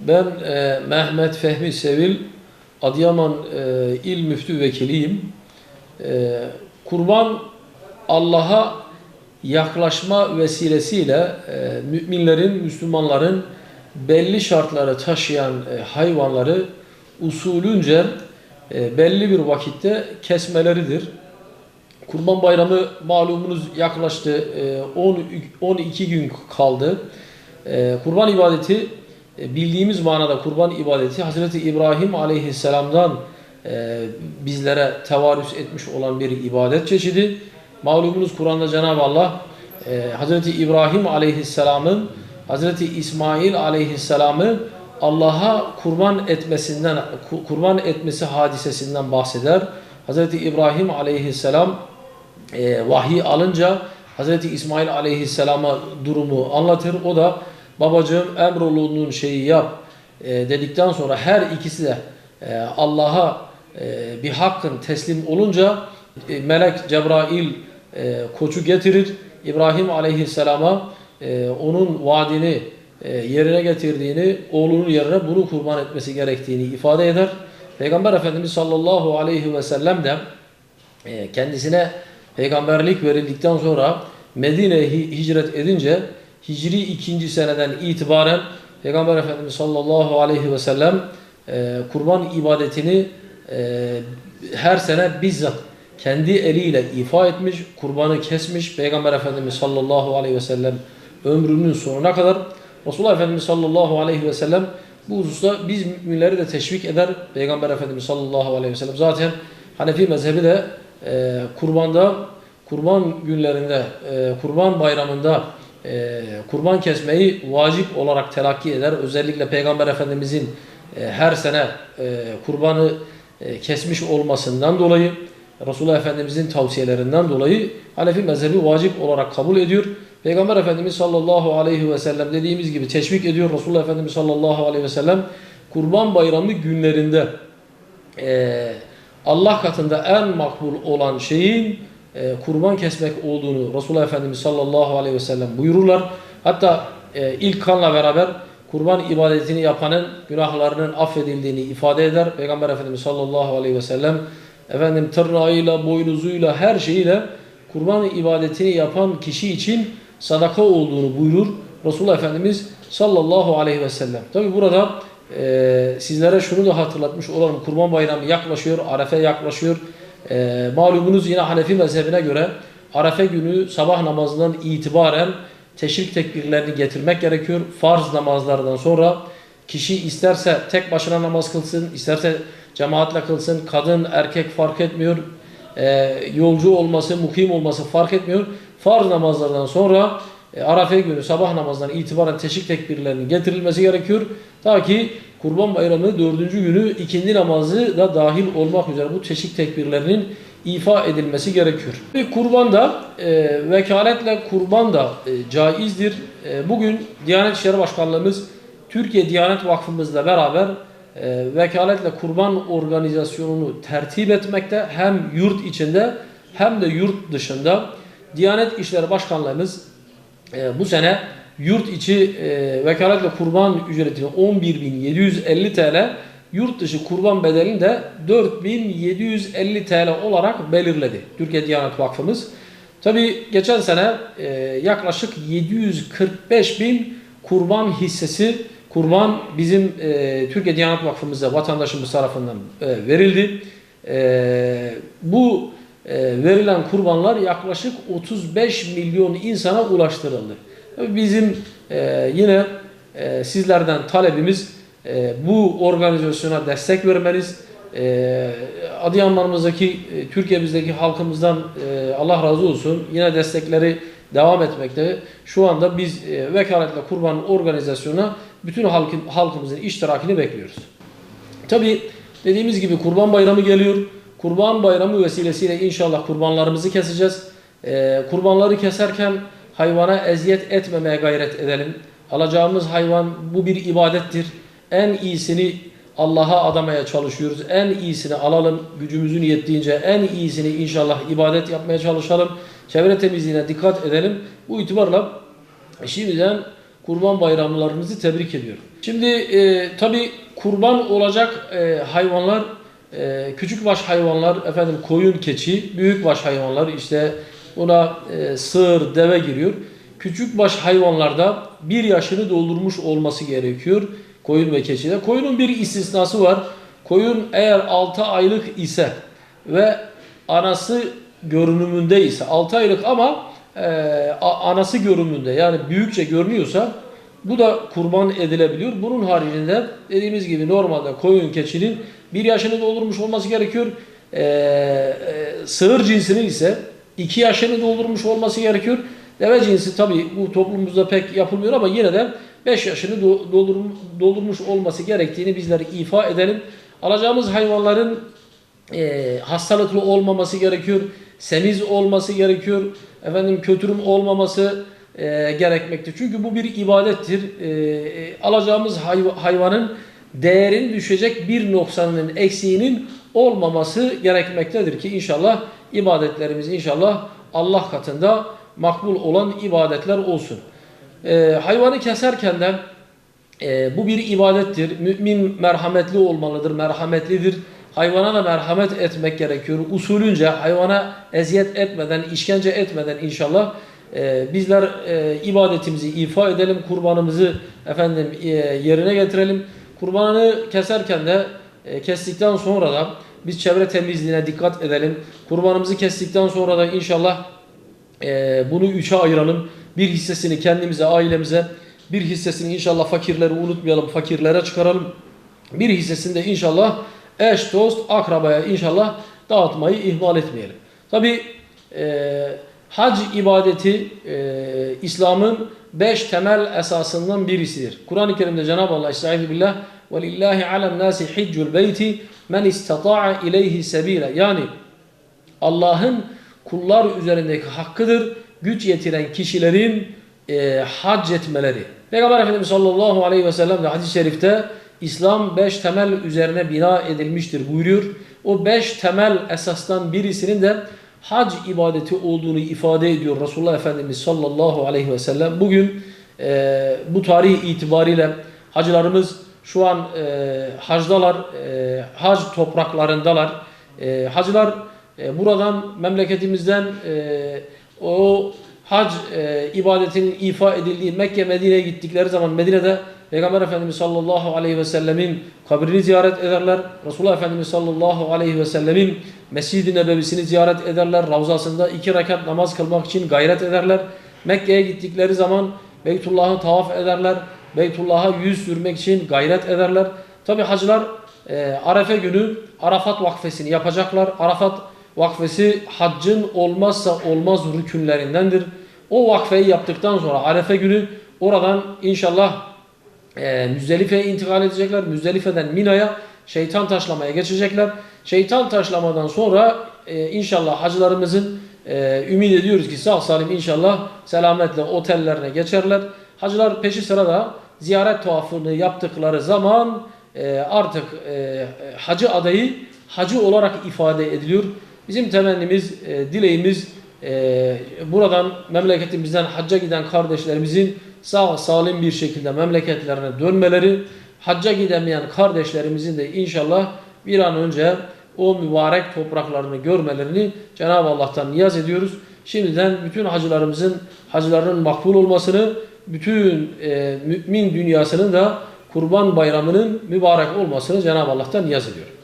Ben e, Mehmet Fehmi Sevil, Adıyaman e, İl Müftü Vekiliyim. E, kurban Allah'a yaklaşma vesilesiyle e, müminlerin, Müslümanların belli şartları taşıyan e, hayvanları usulünce e, belli bir vakitte kesmeleridir. Kurban Bayramı malumunuz yaklaştı. E, 10 12 gün kaldı. E, Kurban ibadeti bildiğimiz manada kurban ibadeti Hazreti İbrahim Aleyhisselam'dan e, bizlere tevarüs etmiş olan bir ibadet çeşidi. Malumunuz Kur'an'da Cenab-ı Allah e, Hazreti İbrahim Aleyhisselam'ın Hazreti İsmail Aleyhisselam'ı Allah'a kurban etmesinden ku- kurban etmesi hadisesinden bahseder. Hazreti İbrahim Aleyhisselam e, vahiy alınca Hazreti İsmail Aleyhisselam'a durumu anlatır. O da babacığım emrolunduğun şeyi yap e, dedikten sonra her ikisi de e, Allah'a e, bir hakkın teslim olunca e, melek Cebrail e, koçu getirir. İbrahim Aleyhisselam'a e, onun vaadini e, yerine getirdiğini, oğlunun yerine bunu kurban etmesi gerektiğini ifade eder. Peygamber Efendimiz sallallahu aleyhi ve sellem de e, kendisine peygamberlik verildikten sonra Medine'ye hi- hicret edince Hicri ikinci seneden itibaren Peygamber Efendimiz sallallahu aleyhi ve sellem e, kurban ibadetini e, her sene bizzat kendi eliyle ifa etmiş, kurbanı kesmiş. Peygamber Efendimiz sallallahu aleyhi ve sellem ömrünün sonuna kadar Resulullah Efendimiz sallallahu aleyhi ve sellem bu hususta biz müminleri de teşvik eder. Peygamber Efendimiz sallallahu aleyhi ve sellem zaten Hanefi mezhebi de e, kurbanda, kurban günlerinde, e, kurban bayramında e, kurban kesmeyi vacip olarak telakki eder. Özellikle Peygamber Efendimizin e, her sene e, kurbanı e, kesmiş olmasından dolayı Resulullah Efendimizin tavsiyelerinden dolayı Hanefi mezhebi vacip olarak kabul ediyor. Peygamber Efendimiz sallallahu aleyhi ve sellem dediğimiz gibi teşvik ediyor. Resulullah Efendimiz sallallahu aleyhi ve sellem kurban bayramı günlerinde e, Allah katında en makbul olan şeyin e, kurban kesmek olduğunu Resulullah Efendimiz sallallahu aleyhi ve sellem buyururlar. Hatta e, ilk kanla beraber kurban ibadetini yapanın günahlarının affedildiğini ifade eder. Peygamber Efendimiz sallallahu aleyhi ve sellem efendim tırnağıyla, boynuzuyla, her şeyiyle kurban ibadetini yapan kişi için sadaka olduğunu buyurur. Resulullah Efendimiz sallallahu aleyhi ve sellem. Tabi burada e, sizlere şunu da hatırlatmış olalım. Kurban bayramı yaklaşıyor, Arefe yaklaşıyor. E, malumunuz yine Hanefi mezhebine göre Arefe günü sabah namazından itibaren teşrik tekbirlerini getirmek gerekiyor. Farz namazlardan sonra kişi isterse tek başına namaz kılsın, isterse cemaatle kılsın, kadın, erkek fark etmiyor. E, yolcu olması, mukim olması fark etmiyor. Farz namazlardan sonra e, Arafe günü sabah namazından itibaren teşrik tekbirlerinin getirilmesi gerekiyor. Ta ki Kurban Bayramı dördüncü günü ikindi namazı da dahil olmak üzere bu teşrik tekbirlerinin ifa edilmesi gerekiyor. Bir Kurban da e, vekaletle kurban da e, caizdir. E, bugün Diyanet İşleri Başkanlığımız Türkiye Diyanet Vakfımızla beraber e, vekaletle kurban organizasyonunu tertip etmekte hem yurt içinde hem de yurt dışında Diyanet İşleri Başkanlığımız e, bu sene yurt içi e, vekaletle kurban ücretini 11.750 TL, yurt dışı kurban bedelini de 4.750 TL olarak belirledi Türkiye Diyanet Vakfımız. Tabi geçen sene e, yaklaşık 745 bin kurban hissesi kurban bizim e, Türkiye Diyanet Vakfımızda vatandaşımız tarafından e, verildi. E, bu e, verilen kurbanlar yaklaşık 35 milyon insana ulaştırıldı. Bizim e, yine e, sizlerden talebimiz e, bu organizasyona destek vermeniz. E, Adıyaman'ımızdaki, e, Türkiye'mizdeki halkımızdan e, Allah razı olsun. Yine destekleri devam etmekte. Şu anda biz e, vekaletle kurban organizasyonuna bütün halkın, halkımızın iştirakini bekliyoruz. Tabi dediğimiz gibi kurban bayramı geliyor. Kurban bayramı vesilesiyle inşallah kurbanlarımızı keseceğiz. Ee, kurbanları keserken hayvana eziyet etmemeye gayret edelim. Alacağımız hayvan bu bir ibadettir. En iyisini Allah'a adamaya çalışıyoruz. En iyisini alalım. Gücümüzün yettiğince en iyisini inşallah ibadet yapmaya çalışalım. Çevre temizliğine dikkat edelim. Bu itibarla şimdiden Kurban bayramlarınızı tebrik ediyorum. Şimdi e, tabi kurban olacak e, hayvanlar e, küçükbaş hayvanlar efendim koyun, keçi, büyükbaş hayvanlar işte buna e, sığır, deve giriyor. Küçükbaş hayvanlarda bir yaşını doldurmuş olması gerekiyor koyun ve keçide. Koyunun bir istisnası var. Koyun eğer 6 aylık ise ve anası görünümünde ise 6 aylık ama e, anası görünümünde yani büyükçe görünüyorsa bu da kurban edilebiliyor. Bunun haricinde dediğimiz gibi normalde koyun keçinin bir yaşını doldurmuş olması gerekiyor. E, e, sığır cinsinin ise iki yaşını doldurmuş olması gerekiyor. Deve cinsi tabi bu toplumumuzda pek yapılmıyor ama yine de 5 yaşını doldurmuş olması gerektiğini bizler ifa edelim. Alacağımız hayvanların e, hastalıklı olmaması gerekiyor, semiz olması gerekiyor, efendim kötürüm olmaması e, gerekmekte. Çünkü bu bir ibadettir. E, e, alacağımız hayv- hayvanın değerin düşecek bir noksanının eksiğinin olmaması gerekmektedir ki inşallah ibadetlerimiz inşallah Allah katında makbul olan ibadetler olsun. E, hayvanı keserken de e, bu bir ibadettir. Mümin merhametli olmalıdır, merhametlidir. Hayvana da merhamet etmek gerekiyor. Usulünce hayvana eziyet etmeden, işkence etmeden inşallah e, bizler e, ibadetimizi ifa edelim, kurbanımızı efendim e, yerine getirelim. Kurbanını keserken de e, kestikten sonra da biz çevre temizliğine dikkat edelim. Kurbanımızı kestikten sonra da inşallah ee, bunu üçe ayıralım. Bir hissesini kendimize, ailemize, bir hissesini inşallah fakirleri unutmayalım, fakirlere çıkaralım. Bir hissesini de inşallah eş, dost, akrabaya inşallah dağıtmayı ihmal etmeyelim. Tabi hac ibadeti e, İslam'ın beş temel esasından birisidir. Kur'an-ı Kerim'de Cenab-ı Allah Estaizu billah وَلِلَّهِ عَلَى النَّاسِ حِجُّ الْبَيْتِ men istata'a ileyhi sebile. Yani Allah'ın kullar üzerindeki hakkıdır güç yetiren kişilerin e, hac etmeleri. Peygamber Efendimiz sallallahu aleyhi ve sellem de hadis-i şerifte İslam beş temel üzerine bina edilmiştir buyuruyor. O beş temel esastan birisinin de hac ibadeti olduğunu ifade ediyor Resulullah Efendimiz sallallahu aleyhi ve sellem. Bugün e, bu tarih itibariyle hacılarımız şu an e, hacdalar, e, hac topraklarındalar. E, hacılar e, buradan memleketimizden e, o hac e, ibadetinin ifa edildiği Mekke Medine'ye gittikleri zaman Medine'de Peygamber Efendimiz sallallahu aleyhi ve sellemin kabrini ziyaret ederler. Resulullah Efendimiz sallallahu aleyhi ve sellemin Mescid-i Nebebisini ziyaret ederler. Ravzasında iki rekat namaz kılmak için gayret ederler. Mekke'ye gittikleri zaman Beytullah'ı tavaf ederler. Beytullah'a yüz sürmek için gayret ederler. Tabi hacılar e, Arefe günü Arafat vakfesini yapacaklar. Arafat vakfesi haccın olmazsa olmaz rükünlerindendir. O vakfeyi yaptıktan sonra Arefe günü oradan inşallah e, Müzdelife'ye intikal edecekler. Müzdelife'den Mina'ya şeytan taşlamaya geçecekler. Şeytan taşlamadan sonra e, inşallah hacılarımızın e, ümit ediyoruz ki sağ salim inşallah selametle otellerine geçerler. Hacılar peşi sırada ziyaret tuhafını yaptıkları zaman e, artık e, hacı adayı hacı olarak ifade ediliyor. Bizim temennimiz, e, dileğimiz e, buradan memleketimizden hacca giden kardeşlerimizin sağ salim bir şekilde memleketlerine dönmeleri, hacca gidemeyen kardeşlerimizin de inşallah bir an önce o mübarek topraklarını görmelerini Cenab-ı Allah'tan niyaz ediyoruz. Şimdiden bütün hacılarımızın hacılarının makbul olmasını, bütün e, mümin dünyasının da kurban bayramının mübarek olmasını Cenab-ı Allah'tan niyaz ediyorum.